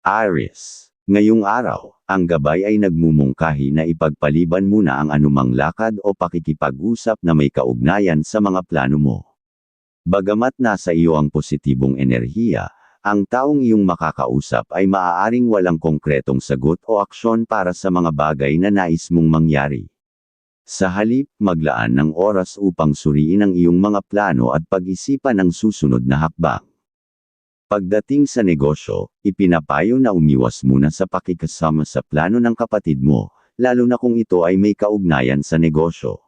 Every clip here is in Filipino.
Aries. Ngayong araw, ang gabay ay nagmumungkahi na ipagpaliban muna ang anumang lakad o pakikipag-usap na may kaugnayan sa mga plano mo. Bagamat nasa iyo ang positibong enerhiya, ang taong iyong makakausap ay maaaring walang konkretong sagot o aksyon para sa mga bagay na nais mong mangyari. Sa halip, maglaan ng oras upang suriin ang iyong mga plano at pag-isipan ang susunod na hakbang. Pagdating sa negosyo, ipinapayo na umiwas muna sa pakikasama sa plano ng kapatid mo, lalo na kung ito ay may kaugnayan sa negosyo.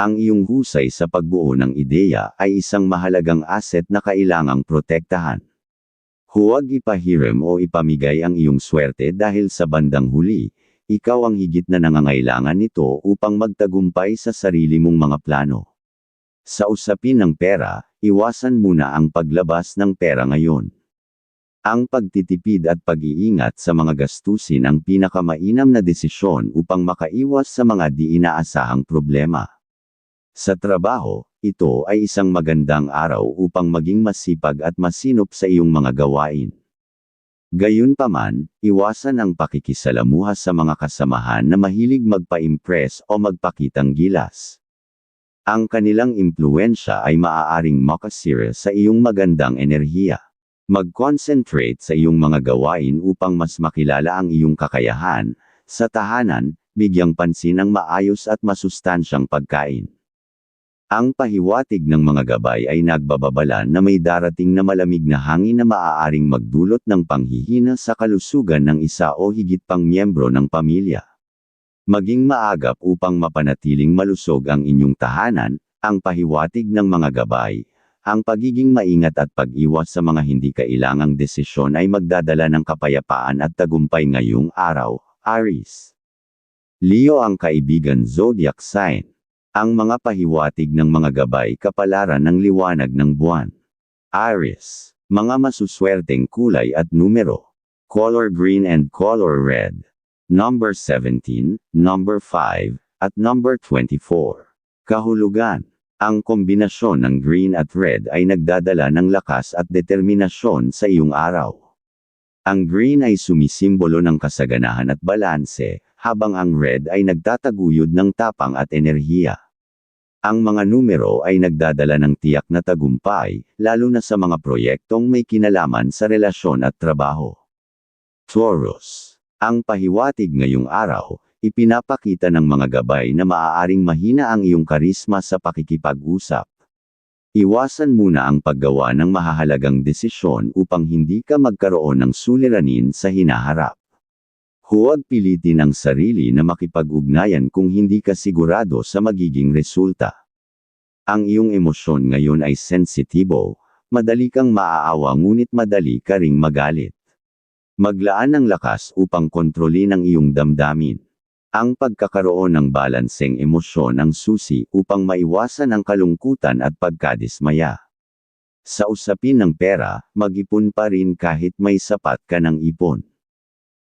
Ang iyong husay sa pagbuo ng ideya ay isang mahalagang asset na kailangang protektahan. Huwag ipahiram o ipamigay ang iyong swerte dahil sa bandang huli, ikaw ang higit na nangangailangan nito upang magtagumpay sa sarili mong mga plano. Sa usapin ng pera, iwasan muna ang paglabas ng pera ngayon. Ang pagtitipid at pag-iingat sa mga gastusin ang pinakamainam na desisyon upang makaiwas sa mga di inaasahang problema. Sa trabaho, ito ay isang magandang araw upang maging masipag at masinop sa iyong mga gawain. Gayunpaman, iwasan ang pakikisalamuha sa mga kasamahan na mahilig magpa-impress o magpakitang gilas. Ang kanilang impluensya ay maaaring makasira sa iyong magandang enerhiya. Mag-concentrate sa iyong mga gawain upang mas makilala ang iyong kakayahan, sa tahanan, bigyang pansin ang maayos at masustansyang pagkain. Ang pahiwatig ng mga gabay ay nagbababala na may darating na malamig na hangin na maaaring magdulot ng panghihina sa kalusugan ng isa o higit pang miyembro ng pamilya. Maging maagap upang mapanatiling malusog ang inyong tahanan, ang pahiwatig ng mga gabay, ang pagiging maingat at pag-iwas sa mga hindi kailangang desisyon ay magdadala ng kapayapaan at tagumpay ngayong araw, Aries. Leo ang kaibigan zodiac sign. Ang mga pahiwatig ng mga gabay kapalaran ng liwanag ng buwan. Aries. Mga masuswerteng kulay at numero. Color green and color red. Number 17, number 5, at number 24. Kahulugan. Ang kombinasyon ng green at red ay nagdadala ng lakas at determinasyon sa iyong araw. Ang green ay sumisimbolo ng kasaganahan at balanse, habang ang red ay nagtataguyod ng tapang at enerhiya. Ang mga numero ay nagdadala ng tiyak na tagumpay, lalo na sa mga proyektong may kinalaman sa relasyon at trabaho. Taurus. Ang pahiwatig ngayong araw, ipinapakita ng mga gabay na maaaring mahina ang iyong karisma sa pakikipag-usap. Iwasan muna ang paggawa ng mahahalagang desisyon upang hindi ka magkaroon ng suliranin sa hinaharap. Huwag pilitin ang sarili na makipag-ugnayan kung hindi ka sigurado sa magiging resulta. Ang iyong emosyon ngayon ay sensitibo, madali kang maaawa ngunit madali ka ring magalit. Maglaan ng lakas upang kontrolin ang iyong damdamin. Ang pagkakaroon ng balanseng emosyon ang susi upang maiwasan ang kalungkutan at pagkadismaya. Sa usapin ng pera, mag-ipon pa rin kahit may sapat ka ng ipon.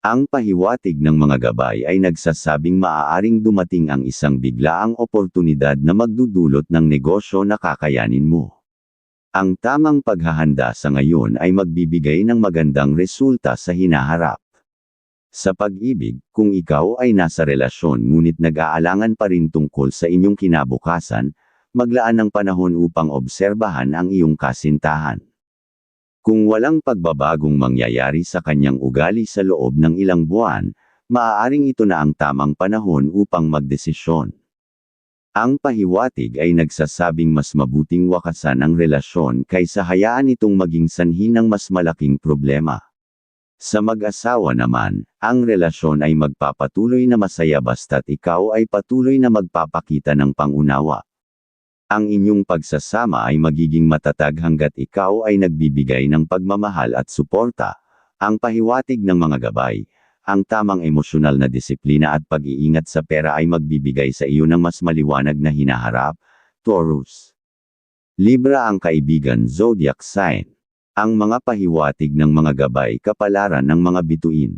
Ang pahiwatig ng mga gabay ay nagsasabing maaaring dumating ang isang biglaang oportunidad na magdudulot ng negosyo na kakayanin mo. Ang tamang paghahanda sa ngayon ay magbibigay ng magandang resulta sa hinaharap. Sa pag-ibig, kung ikaw ay nasa relasyon ngunit nag-aalangan pa rin tungkol sa inyong kinabukasan, maglaan ng panahon upang obserbahan ang iyong kasintahan. Kung walang pagbabagong mangyayari sa kanyang ugali sa loob ng ilang buwan, maaaring ito na ang tamang panahon upang magdesisyon. Ang pahiwatig ay nagsasabing mas mabuting wakasan ang relasyon kaysa hayaan itong maging sanhi ng mas malaking problema. Sa mag-asawa naman, ang relasyon ay magpapatuloy na masaya basta't ikaw ay patuloy na magpapakita ng pangunawa. Ang inyong pagsasama ay magiging matatag hanggat ikaw ay nagbibigay ng pagmamahal at suporta. Ang pahiwatig ng mga gabay, ang tamang emosyonal na disiplina at pag-iingat sa pera ay magbibigay sa iyo ng mas maliwanag na hinaharap, Taurus. Libra ang kaibigan zodiac sign. Ang mga pahiwatig ng mga gabay kapalaran ng mga bituin.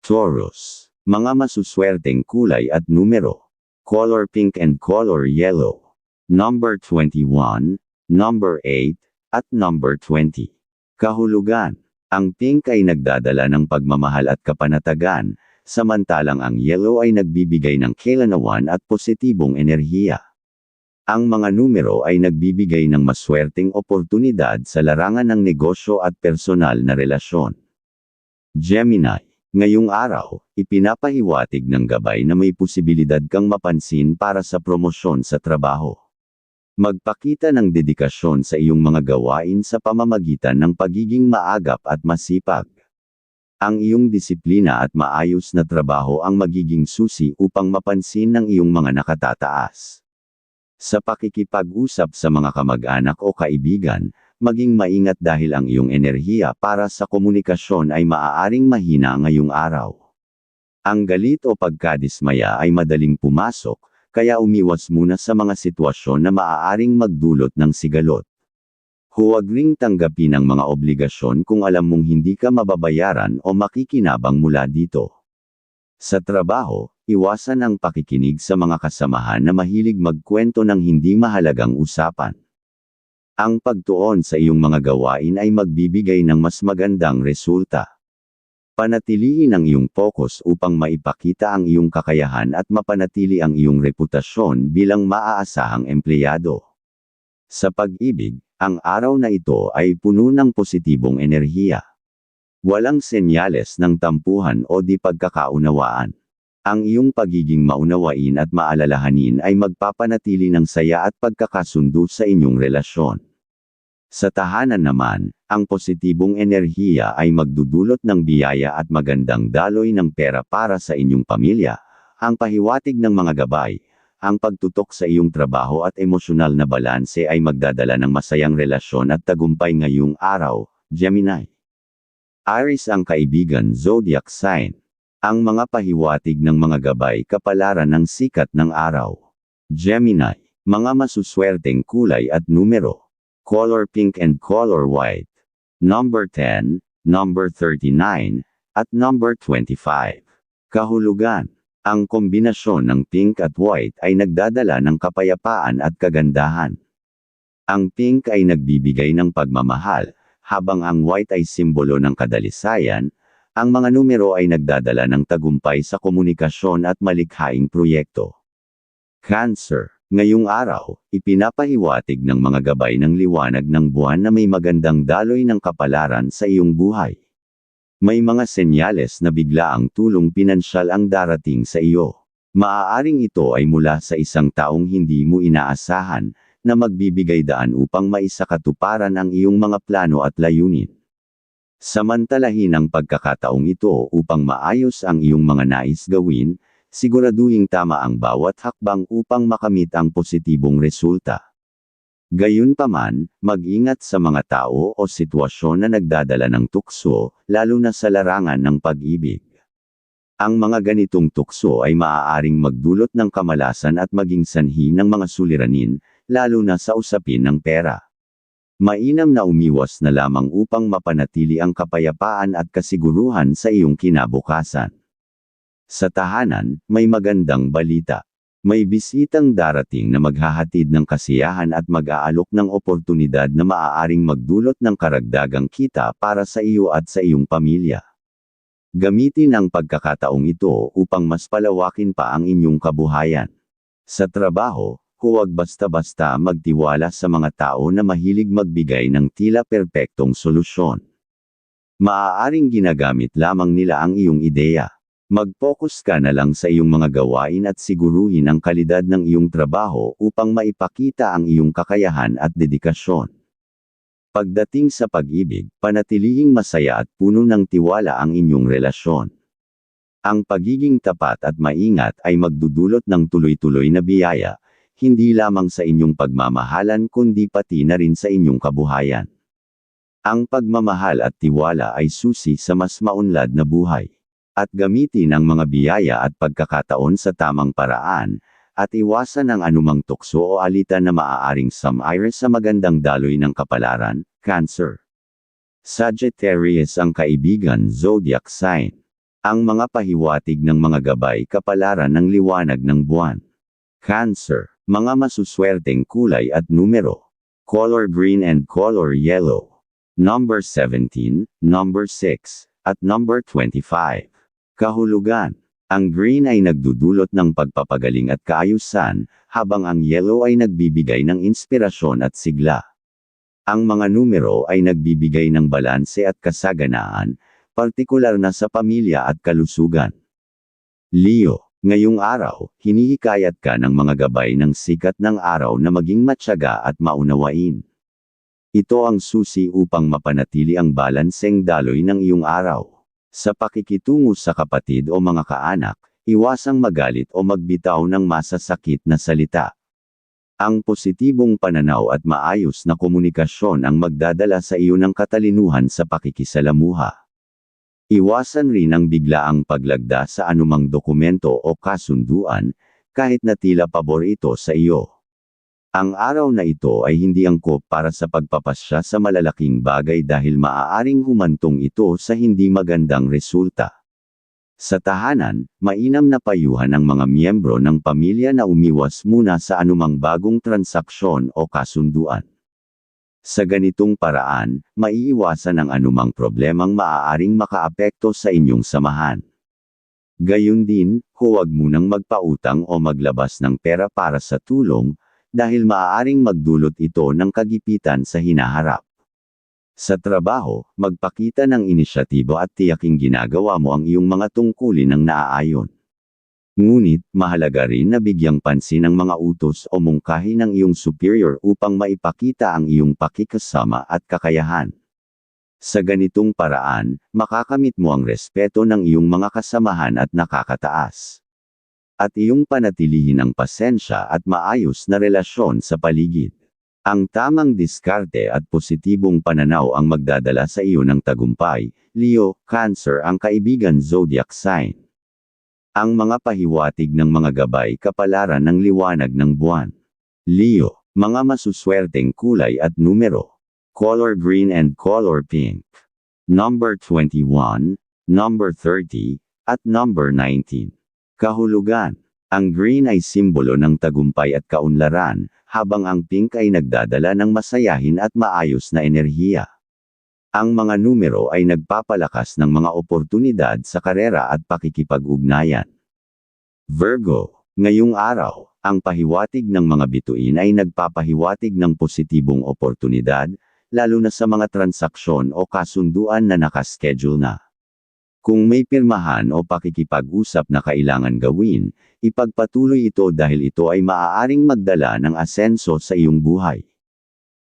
Taurus. Mga masuswerteng kulay at numero. Color pink and color yellow. Number 21, number 8, at number 20. Kahulugan. Ang pink ay nagdadala ng pagmamahal at kapanatagan, samantalang ang yellow ay nagbibigay ng kailanawan at positibong enerhiya. Ang mga numero ay nagbibigay ng maswerteng oportunidad sa larangan ng negosyo at personal na relasyon. Gemini, ngayong araw, ipinapahiwatig ng gabay na may posibilidad kang mapansin para sa promosyon sa trabaho. Magpakita ng dedikasyon sa iyong mga gawain sa pamamagitan ng pagiging maagap at masipag. Ang iyong disiplina at maayos na trabaho ang magiging susi upang mapansin ng iyong mga nakatataas. Sa pakikipag-usap sa mga kamag-anak o kaibigan, maging maingat dahil ang iyong enerhiya para sa komunikasyon ay maaaring mahina ngayong araw. Ang galit o pagkadismaya ay madaling pumasok, kaya umiwas muna sa mga sitwasyon na maaaring magdulot ng sigalot. Huwag ring tanggapin ang mga obligasyon kung alam mong hindi ka mababayaran o makikinabang mula dito. Sa trabaho, iwasan ang pakikinig sa mga kasamahan na mahilig magkwento ng hindi mahalagang usapan. Ang pagtuon sa iyong mga gawain ay magbibigay ng mas magandang resulta. Panatilihin ang iyong focus upang maipakita ang iyong kakayahan at mapanatili ang iyong reputasyon bilang maaasahang empleyado. Sa pag-ibig, ang araw na ito ay puno ng positibong enerhiya. Walang senyales ng tampuhan o di pagkakaunawaan. Ang iyong pagiging maunawain at maalalahanin ay magpapanatili ng saya at pagkakasundo sa inyong relasyon. Sa tahanan naman, ang positibong enerhiya ay magdudulot ng biyaya at magandang daloy ng pera para sa inyong pamilya. Ang pahiwatig ng mga gabay, ang pagtutok sa iyong trabaho at emosyonal na balanse ay magdadala ng masayang relasyon at tagumpay ngayong araw, Gemini. Aries ang kaibigan zodiac sign. Ang mga pahiwatig ng mga gabay kapalaran ng sikat ng araw. Gemini, mga masuswerteng kulay at numero color pink and color white. Number 10, number 39, at number 25. Kahulugan. Ang kombinasyon ng pink at white ay nagdadala ng kapayapaan at kagandahan. Ang pink ay nagbibigay ng pagmamahal, habang ang white ay simbolo ng kadalisayan, ang mga numero ay nagdadala ng tagumpay sa komunikasyon at malikhaing proyekto. Cancer Ngayong araw, ipinapahiwatig ng mga gabay ng liwanag ng buwan na may magandang daloy ng kapalaran sa iyong buhay. May mga senyales na bigla ang tulong pinansyal ang darating sa iyo. Maaaring ito ay mula sa isang taong hindi mo inaasahan, na magbibigay daan upang maisakatuparan ang iyong mga plano at layunin. Samantalahin ang pagkakataong ito upang maayos ang iyong mga nais gawin, siguraduhing tama ang bawat hakbang upang makamit ang positibong resulta. Gayunpaman, mag-ingat sa mga tao o sitwasyon na nagdadala ng tukso, lalo na sa larangan ng pag-ibig. Ang mga ganitong tukso ay maaaring magdulot ng kamalasan at maging sanhi ng mga suliranin, lalo na sa usapin ng pera. Mainam na umiwas na lamang upang mapanatili ang kapayapaan at kasiguruhan sa iyong kinabukasan. Sa tahanan, may magandang balita. May bisitang darating na maghahatid ng kasiyahan at mag-aalok ng oportunidad na maaaring magdulot ng karagdagang kita para sa iyo at sa iyong pamilya. Gamitin ang pagkakataong ito upang mas palawakin pa ang inyong kabuhayan. Sa trabaho, huwag basta-basta magtiwala sa mga tao na mahilig magbigay ng tila perpektong solusyon. Maaaring ginagamit lamang nila ang iyong ideya. Mag-focus ka na lang sa iyong mga gawain at siguruhin ang kalidad ng iyong trabaho upang maipakita ang iyong kakayahan at dedikasyon. Pagdating sa pag-ibig, panatilihing masaya at puno ng tiwala ang inyong relasyon. Ang pagiging tapat at maingat ay magdudulot ng tuloy-tuloy na biyaya, hindi lamang sa inyong pagmamahalan kundi pati na rin sa inyong kabuhayan. Ang pagmamahal at tiwala ay susi sa mas maunlad na buhay at gamitin ang mga biyaya at pagkakataon sa tamang paraan, at iwasan ang anumang tukso o alitan na maaaring sumire sa magandang daloy ng kapalaran, Cancer. Sagittarius ang kaibigan zodiac sign. Ang mga pahiwatig ng mga gabay kapalaran ng liwanag ng buwan. Cancer, mga masuswerteng kulay at numero. Color green and color yellow. Number 17, number 6, at number 25. Kahulugan. Ang green ay nagdudulot ng pagpapagaling at kaayusan, habang ang yellow ay nagbibigay ng inspirasyon at sigla. Ang mga numero ay nagbibigay ng balanse at kasaganaan, partikular na sa pamilya at kalusugan. Leo, ngayong araw, hinihikayat ka ng mga gabay ng sikat ng araw na maging matyaga at maunawain. Ito ang susi upang mapanatili ang balanseng daloy ng iyong araw. Sa pakikitungo sa kapatid o mga kaanak, iwasang magalit o magbitaw ng masasakit na salita. Ang positibong pananaw at maayos na komunikasyon ang magdadala sa iyo ng katalinuhan sa pakikisalamuha. Iwasan rin ang biglaang paglagda sa anumang dokumento o kasunduan, kahit na tila pabor ito sa iyo. Ang araw na ito ay hindi angkop para sa pagpapasya sa malalaking bagay dahil maaaring humantong ito sa hindi magandang resulta. Sa tahanan, mainam na payuhan ang mga miyembro ng pamilya na umiwas muna sa anumang bagong transaksyon o kasunduan. Sa ganitong paraan, maiiwasan ang anumang problemang maaaring makaapekto sa inyong samahan. Gayun din, huwag munang magpautang o maglabas ng pera para sa tulong, dahil maaaring magdulot ito ng kagipitan sa hinaharap. Sa trabaho, magpakita ng inisyatibo at tiyaking ginagawa mo ang iyong mga tungkulin ng naaayon. Ngunit, mahalaga rin na bigyang pansin ang mga utos o mungkahi ng iyong superior upang maipakita ang iyong pakikasama at kakayahan. Sa ganitong paraan, makakamit mo ang respeto ng iyong mga kasamahan at nakakataas. At iyong panatilihin ang pasensya at maayos na relasyon sa paligid. Ang tamang diskarte at positibong pananaw ang magdadala sa iyo ng tagumpay, Leo, Cancer ang kaibigan zodiac sign. Ang mga pahiwatig ng mga gabay kapalaran ng liwanag ng buwan. Leo, mga masuswerteng kulay at numero. Color green and color pink. Number 21, number 30, at number 19. Kahulugan. Ang green ay simbolo ng tagumpay at kaunlaran, habang ang pink ay nagdadala ng masayahin at maayos na enerhiya. Ang mga numero ay nagpapalakas ng mga oportunidad sa karera at pakikipag-ugnayan. Virgo, ngayong araw, ang pahiwatig ng mga bituin ay nagpapahiwatig ng positibong oportunidad, lalo na sa mga transaksyon o kasunduan na nakaschedule na. Kung may pirmahan o pakikipag-usap na kailangan gawin, ipagpatuloy ito dahil ito ay maaaring magdala ng asenso sa iyong buhay.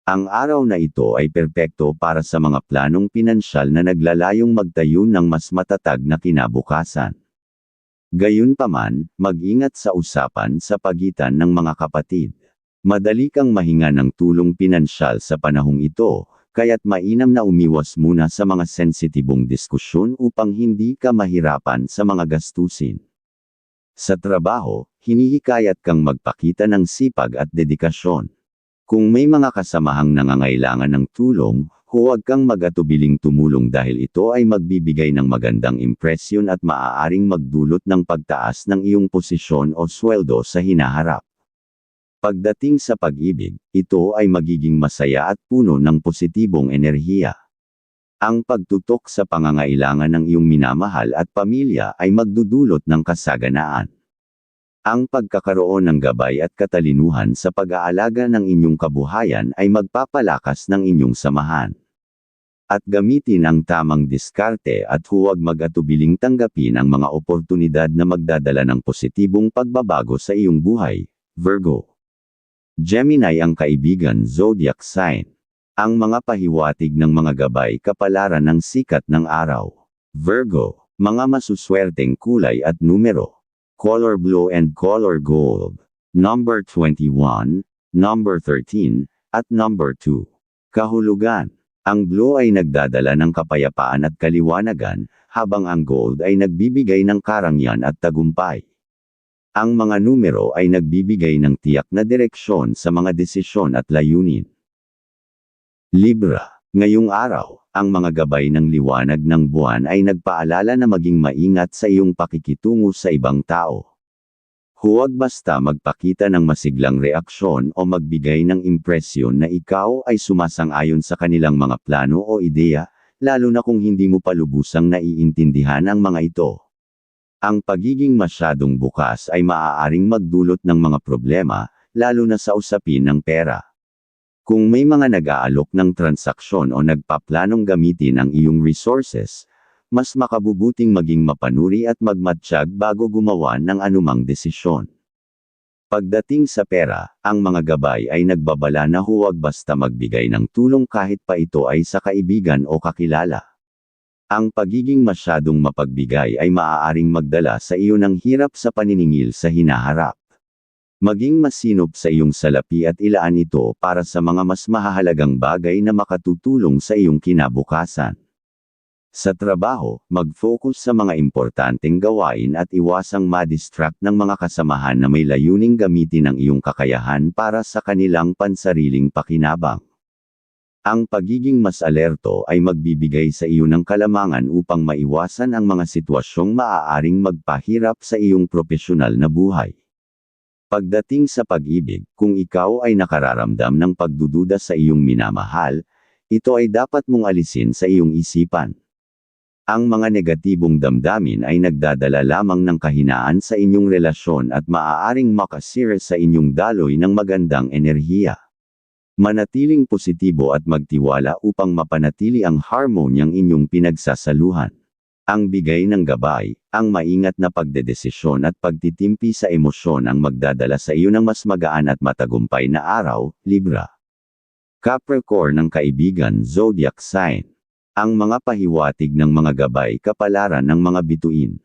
Ang araw na ito ay perpekto para sa mga planong pinansyal na naglalayong magtayo ng mas matatag na kinabukasan. Gayunpaman, mag-ingat sa usapan sa pagitan ng mga kapatid. Madali kang mahinga ng tulong pinansyal sa panahong ito, kaya't mainam na umiwas muna sa mga sensitibong diskusyon upang hindi ka mahirapan sa mga gastusin. Sa trabaho, hinihikayat kang magpakita ng sipag at dedikasyon. Kung may mga kasamahang nangangailangan ng tulong, huwag kang magatubiling tumulong dahil ito ay magbibigay ng magandang impresyon at maaaring magdulot ng pagtaas ng iyong posisyon o sweldo sa hinaharap. Pagdating sa pag-ibig, ito ay magiging masaya at puno ng positibong enerhiya. Ang pagtutok sa pangangailangan ng iyong minamahal at pamilya ay magdudulot ng kasaganaan. Ang pagkakaroon ng gabay at katalinuhan sa pag-aalaga ng inyong kabuhayan ay magpapalakas ng inyong samahan. At gamitin ang tamang diskarte at huwag mag-atubiling tanggapin ang mga oportunidad na magdadala ng positibong pagbabago sa iyong buhay, Virgo. Gemini ang kaibigan zodiac sign. Ang mga pahiwatig ng mga gabay kapalaran ng sikat ng araw. Virgo, mga masuswerteng kulay at numero color blue and color gold. Number 21, number 13, at number 2. Kahulugan. Ang blue ay nagdadala ng kapayapaan at kaliwanagan, habang ang gold ay nagbibigay ng karangyan at tagumpay. Ang mga numero ay nagbibigay ng tiyak na direksyon sa mga desisyon at layunin. Libra, ngayong araw, ang mga gabay ng liwanag ng buwan ay nagpaalala na maging maingat sa iyong pakikitungo sa ibang tao. Huwag basta magpakita ng masiglang reaksyon o magbigay ng impresyon na ikaw ay sumasang-ayon sa kanilang mga plano o ideya, lalo na kung hindi mo palubusang naiintindihan ang mga ito. Ang pagiging masyadong bukas ay maaaring magdulot ng mga problema, lalo na sa usapin ng pera. Kung may mga nag-aalok ng transaksyon o nagpaplanong gamitin ang iyong resources, mas makabubuting maging mapanuri at magmatsyag bago gumawa ng anumang desisyon. Pagdating sa pera, ang mga gabay ay nagbabala na huwag basta magbigay ng tulong kahit pa ito ay sa kaibigan o kakilala. Ang pagiging masyadong mapagbigay ay maaaring magdala sa iyo ng hirap sa paniningil sa hinaharap. Maging masinop sa iyong salapi at ilaan ito para sa mga mas mahahalagang bagay na makatutulong sa iyong kinabukasan. Sa trabaho, mag-focus sa mga importanteng gawain at iwasang ma-distract ng mga kasamahan na may layuning gamitin ang iyong kakayahan para sa kanilang pansariling pakinabang. Ang pagiging mas alerto ay magbibigay sa iyo ng kalamangan upang maiwasan ang mga sitwasyong maaaring magpahirap sa iyong profesional na buhay. Pagdating sa pag-ibig, kung ikaw ay nakararamdam ng pagdududa sa iyong minamahal, ito ay dapat mong alisin sa iyong isipan. Ang mga negatibong damdamin ay nagdadala lamang ng kahinaan sa inyong relasyon at maaaring makasira sa inyong daloy ng magandang enerhiya. Manatiling positibo at magtiwala upang mapanatili ang harmonyang inyong pinagsasaluhan. Ang bigay ng gabay, ang maingat na pagdedesisyon at pagtitimpi sa emosyon ang magdadala sa iyo ng mas magaan at matagumpay na araw, Libra. Capricorn ng kaibigan zodiac sign. Ang mga pahiwatig ng mga gabay kapalaran ng mga bituin.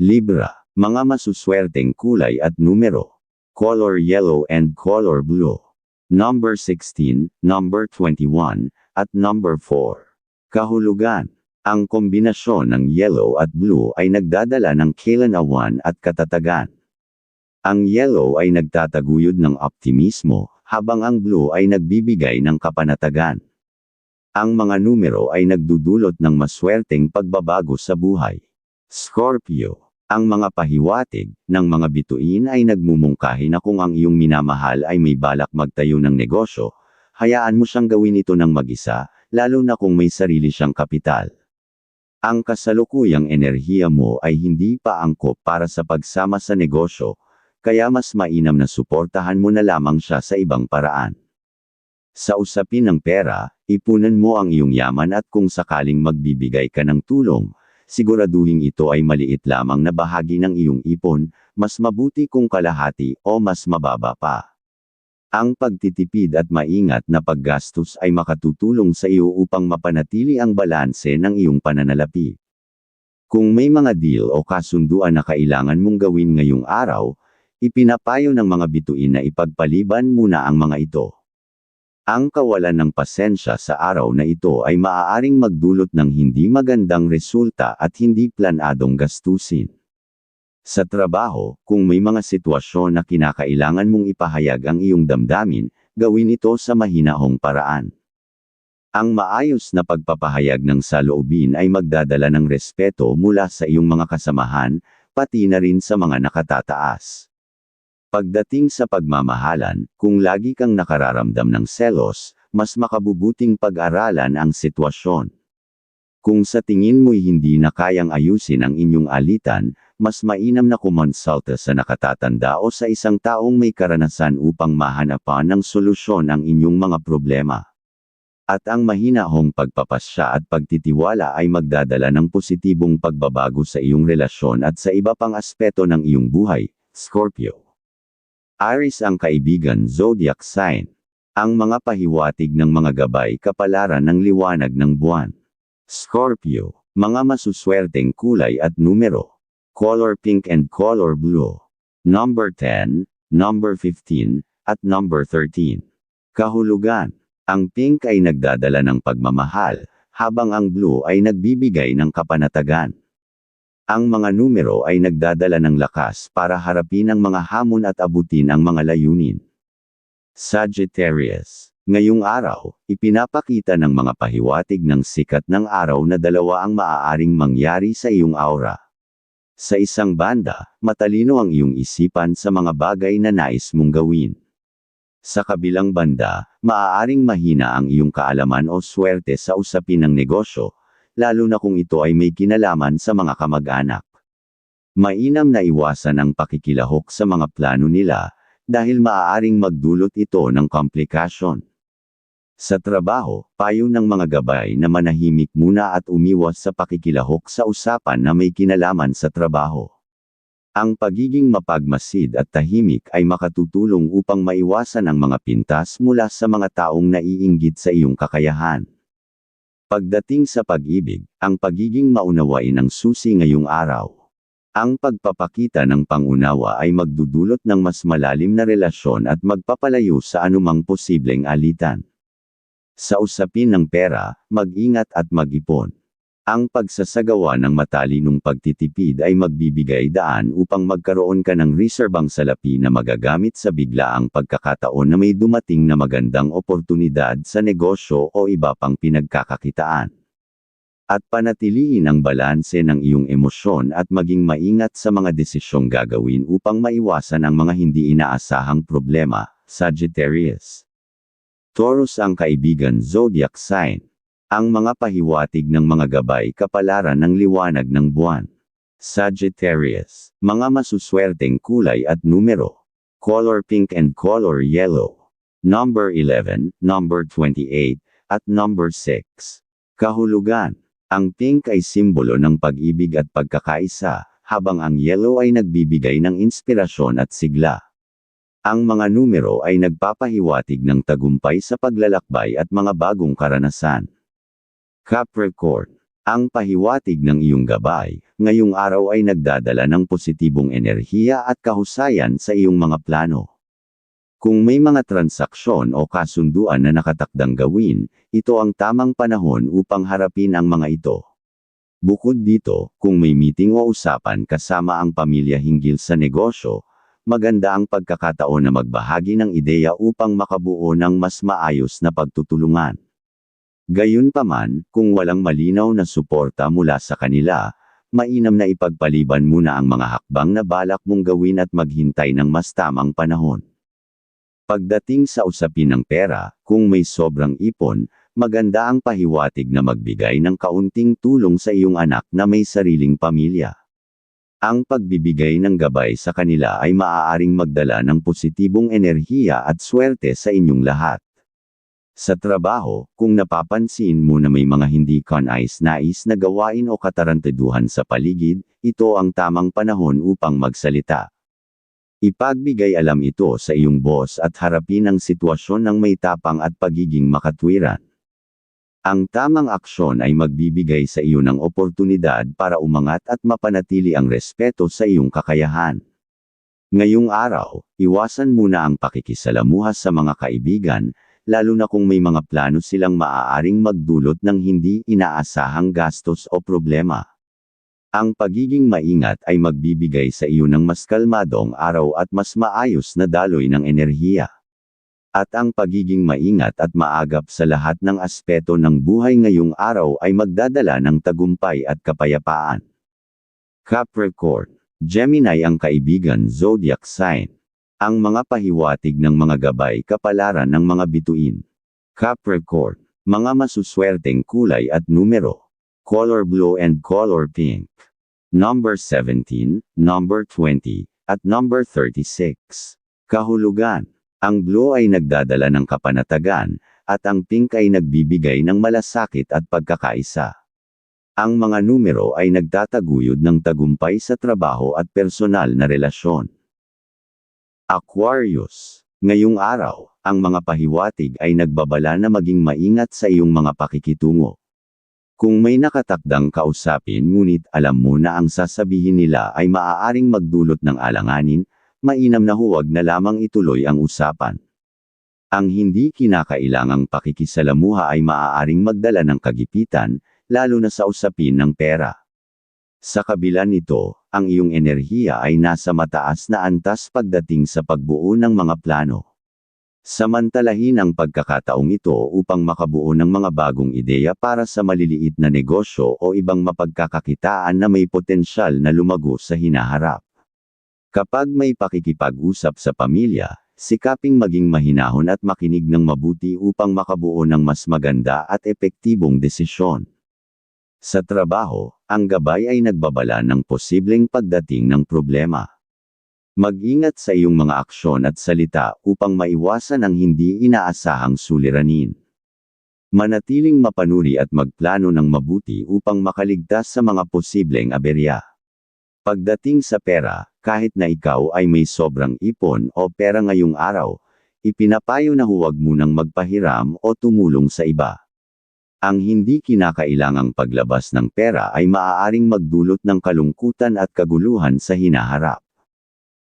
Libra, mga masuswerteng kulay at numero. Color yellow and color blue. Number 16, number 21, at number 4. Kahulugan. Ang kombinasyon ng yellow at blue ay nagdadala ng kailanawan at katatagan. Ang yellow ay nagtataguyod ng optimismo, habang ang blue ay nagbibigay ng kapanatagan. Ang mga numero ay nagdudulot ng maswerteng pagbabago sa buhay. Scorpio. Ang mga pahiwatig ng mga bituin ay nagmumungkahi na kung ang iyong minamahal ay may balak magtayo ng negosyo, hayaan mo siyang gawin ito ng mag-isa, lalo na kung may sarili siyang kapital. Ang kasalukuyang enerhiya mo ay hindi pa angkop para sa pagsama sa negosyo, kaya mas mainam na suportahan mo na lamang siya sa ibang paraan. Sa usapin ng pera, ipunan mo ang iyong yaman at kung sakaling magbibigay ka ng tulong, siguraduhin ito ay maliit lamang na bahagi ng iyong ipon, mas mabuti kung kalahati o mas mababa pa. Ang pagtitipid at maingat na paggastos ay makatutulong sa iyo upang mapanatili ang balanse ng iyong pananalapi. Kung may mga deal o kasunduan na kailangan mong gawin ngayong araw, ipinapayo ng mga bituin na ipagpaliban muna ang mga ito. Ang kawalan ng pasensya sa araw na ito ay maaaring magdulot ng hindi magandang resulta at hindi planadong gastusin. Sa trabaho, kung may mga sitwasyon na kinakailangan mong ipahayag ang iyong damdamin, gawin ito sa mahinahong paraan. Ang maayos na pagpapahayag ng saloobin ay magdadala ng respeto mula sa iyong mga kasamahan, pati na rin sa mga nakatataas. Pagdating sa pagmamahalan, kung lagi kang nakararamdam ng selos, mas makabubuting pag-aralan ang sitwasyon. Kung sa tingin mo'y hindi na kayang ayusin ang inyong alitan, mas mainam na kumonsulta sa nakatatanda o sa isang taong may karanasan upang mahanapan ng solusyon ang inyong mga problema. At ang mahinahong pagpapasya at pagtitiwala ay magdadala ng positibong pagbabago sa iyong relasyon at sa iba pang aspeto ng iyong buhay, Scorpio. Aries ang kaibigan zodiac sign. Ang mga pahiwatig ng mga gabay kapalaran ng liwanag ng buwan. Scorpio, mga masuswerteng kulay at numero. Color pink and color blue. Number 10, number 15, at number 13. Kahulugan. Ang pink ay nagdadala ng pagmamahal, habang ang blue ay nagbibigay ng kapanatagan. Ang mga numero ay nagdadala ng lakas para harapin ang mga hamon at abutin ang mga layunin. Sagittarius. Ngayong araw, ipinapakita ng mga pahiwatig ng sikat ng araw na dalawa ang maaaring mangyari sa iyong aura. Sa isang banda, matalino ang iyong isipan sa mga bagay na nais mong gawin. Sa kabilang banda, maaaring mahina ang iyong kaalaman o swerte sa usapin ng negosyo, lalo na kung ito ay may kinalaman sa mga kamag-anak. Mainam na iwasan ang pakikilahok sa mga plano nila, dahil maaaring magdulot ito ng komplikasyon. Sa trabaho, payo ng mga gabay na manahimik muna at umiwas sa pakikilahok sa usapan na may kinalaman sa trabaho. Ang pagiging mapagmasid at tahimik ay makatutulong upang maiwasan ang mga pintas mula sa mga taong naiinggit sa iyong kakayahan. Pagdating sa pag-ibig, ang pagiging maunawain ang susi ngayong araw. Ang pagpapakita ng pangunawa ay magdudulot ng mas malalim na relasyon at magpapalayo sa anumang posibleng alitan. Sa usapin ng pera, mag-ingat at mag-ipon. Ang pagsasagawa ng matalinong pagtitipid ay magbibigay daan upang magkaroon ka ng reserbang salapi na magagamit sa biglaang pagkakataon na may dumating na magandang oportunidad sa negosyo o iba pang pinagkakakitaan at panatiliin ang balanse ng iyong emosyon at maging maingat sa mga desisyong gagawin upang maiwasan ang mga hindi inaasahang problema, Sagittarius. Taurus ang kaibigan zodiac sign. Ang mga pahiwatig ng mga gabay kapalaran ng liwanag ng buwan. Sagittarius, mga masuswerteng kulay at numero. Color pink and color yellow. Number 11, number 28, at number 6. Kahulugan. Ang pink ay simbolo ng pag-ibig at pagkakaisa, habang ang yellow ay nagbibigay ng inspirasyon at sigla. Ang mga numero ay nagpapahiwatig ng tagumpay sa paglalakbay at mga bagong karanasan. Capricorn. Ang pahiwatig ng iyong gabay, ngayong araw ay nagdadala ng positibong enerhiya at kahusayan sa iyong mga plano. Kung may mga transaksyon o kasunduan na nakatakdang gawin, ito ang tamang panahon upang harapin ang mga ito. Bukod dito, kung may meeting o usapan kasama ang pamilya hinggil sa negosyo, maganda ang pagkakataon na magbahagi ng ideya upang makabuo ng mas maayos na pagtutulungan. Gayunpaman, kung walang malinaw na suporta mula sa kanila, mainam na ipagpaliban muna ang mga hakbang na balak mong gawin at maghintay ng mas tamang panahon. Pagdating sa usapin ng pera, kung may sobrang ipon, maganda ang pahiwatig na magbigay ng kaunting tulong sa iyong anak na may sariling pamilya. Ang pagbibigay ng gabay sa kanila ay maaaring magdala ng positibong enerhiya at swerte sa inyong lahat. Sa trabaho, kung napapansin mo na may mga hindi kanais-nais na gawain o katarantaduhan sa paligid, ito ang tamang panahon upang magsalita. Ipagbigay alam ito sa iyong boss at harapin ang sitwasyon ng may tapang at pagiging makatwiran. Ang tamang aksyon ay magbibigay sa iyo ng oportunidad para umangat at mapanatili ang respeto sa iyong kakayahan. Ngayong araw, iwasan muna ang pakikisalamuha sa mga kaibigan, lalo na kung may mga plano silang maaaring magdulot ng hindi inaasahang gastos o problema. Ang pagiging maingat ay magbibigay sa iyo ng mas kalmadong araw at mas maayos na daloy ng enerhiya. At ang pagiging maingat at maagap sa lahat ng aspeto ng buhay ngayong araw ay magdadala ng tagumpay at kapayapaan. Capricorn, Gemini ang kaibigan zodiac sign. Ang mga pahiwatig ng mga gabay kapalaran ng mga bituin. Capricorn, mga masuswerteng kulay at numero color blue and color pink. Number 17, number 20, at number 36. Kahulugan. Ang blue ay nagdadala ng kapanatagan, at ang pink ay nagbibigay ng malasakit at pagkakaisa. Ang mga numero ay nagtataguyod ng tagumpay sa trabaho at personal na relasyon. Aquarius. Ngayong araw, ang mga pahiwatig ay nagbabala na maging maingat sa iyong mga pakikitungo. Kung may nakatakdang kausapin ngunit alam mo na ang sasabihin nila ay maaaring magdulot ng alanganin, mainam na huwag na lamang ituloy ang usapan. Ang hindi kinakailangang pakikisalamuha ay maaaring magdala ng kagipitan, lalo na sa usapin ng pera. Sa kabila nito, ang iyong enerhiya ay nasa mataas na antas pagdating sa pagbuo ng mga plano. Samantalahin ang pagkakataong ito upang makabuo ng mga bagong ideya para sa maliliit na negosyo o ibang mapagkakakitaan na may potensyal na lumago sa hinaharap. Kapag may pakikipag-usap sa pamilya, sikaping maging mahinahon at makinig ng mabuti upang makabuo ng mas maganda at epektibong desisyon. Sa trabaho, ang gabay ay nagbabala ng posibleng pagdating ng problema. Mag-ingat sa iyong mga aksyon at salita upang maiwasan ang hindi inaasahang suliranin. Manatiling mapanuri at magplano ng mabuti upang makaligtas sa mga posibleng aberya. Pagdating sa pera, kahit na ikaw ay may sobrang ipon o pera ngayong araw, ipinapayo na huwag munang magpahiram o tumulong sa iba. Ang hindi kinakailangang paglabas ng pera ay maaaring magdulot ng kalungkutan at kaguluhan sa hinaharap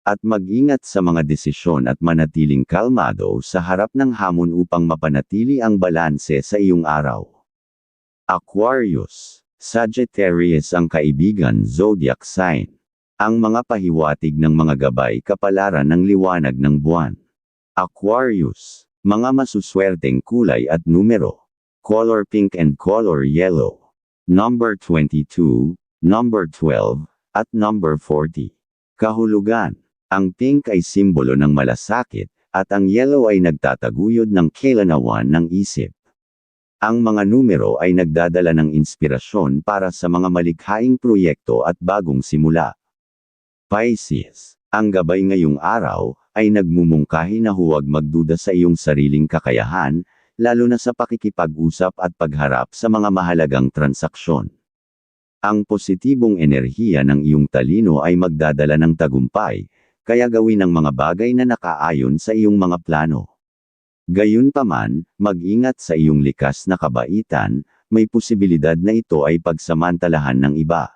at mag-ingat sa mga desisyon at manatiling kalmado sa harap ng hamon upang mapanatili ang balanse sa iyong araw. Aquarius, Sagittarius ang kaibigan zodiac sign. Ang mga pahiwatig ng mga gabay kapalaran ng liwanag ng buwan. Aquarius, mga masuswerteng kulay at numero. Color pink and color yellow. Number 22, number 12, at number 40. Kahulugan ang pink ay simbolo ng malasakit, at ang yellow ay nagtataguyod ng kailanawan ng isip. Ang mga numero ay nagdadala ng inspirasyon para sa mga malikhaing proyekto at bagong simula. Pisces, ang gabay ngayong araw, ay nagmumungkahi na huwag magduda sa iyong sariling kakayahan, lalo na sa pakikipag-usap at pagharap sa mga mahalagang transaksyon. Ang positibong enerhiya ng iyong talino ay magdadala ng tagumpay, kaya gawin ang mga bagay na nakaayon sa iyong mga plano. Gayunpaman, mag-ingat sa iyong likas na kabaitan, may posibilidad na ito ay pagsamantalahan ng iba.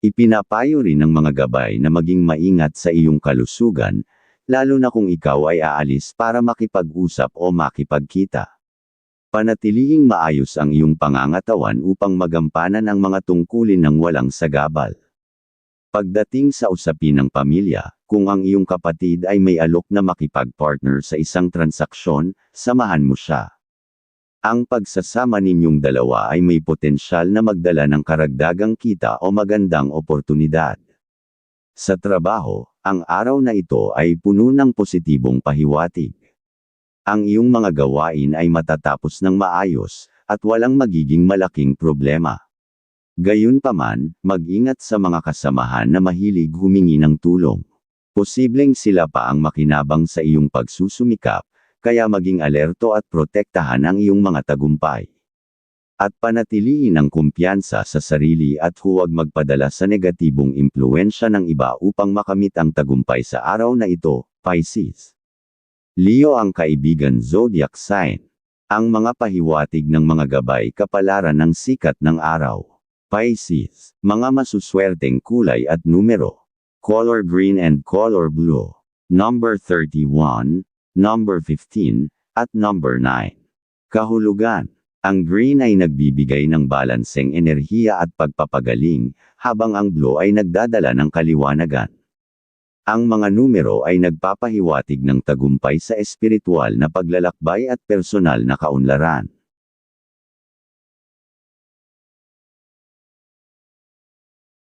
Ipinapayo rin ng mga gabay na maging maingat sa iyong kalusugan, lalo na kung ikaw ay aalis para makipag-usap o makipagkita. Panatilihing maayos ang iyong pangangatawan upang magampanan ang mga tungkulin ng walang sagabal. Pagdating sa usapin ng pamilya, kung ang iyong kapatid ay may alok na makipag-partner sa isang transaksyon, samahan mo siya. Ang pagsasama ninyong dalawa ay may potensyal na magdala ng karagdagang kita o magandang oportunidad. Sa trabaho, ang araw na ito ay puno ng positibong pahiwatig. Ang iyong mga gawain ay matatapos ng maayos, at walang magiging malaking problema. Gayunpaman, mag-ingat sa mga kasamahan na mahilig humingi ng tulong. Posibleng sila pa ang makinabang sa iyong pagsusumikap, kaya maging alerto at protektahan ang iyong mga tagumpay. At panatiliin ang kumpiyansa sa sarili at huwag magpadala sa negatibong impluensya ng iba upang makamit ang tagumpay sa araw na ito, Pisces. Leo ang kaibigan zodiac sign. Ang mga pahiwatig ng mga gabay kapalaran ng sikat ng araw. Pisces, mga masuswerteng kulay at numero. Color green and color blue. Number 31, number 15, at number 9. Kahulugan. Ang green ay nagbibigay ng balanseng enerhiya at pagpapagaling, habang ang blue ay nagdadala ng kaliwanagan. Ang mga numero ay nagpapahiwatig ng tagumpay sa espiritual na paglalakbay at personal na kaunlaran.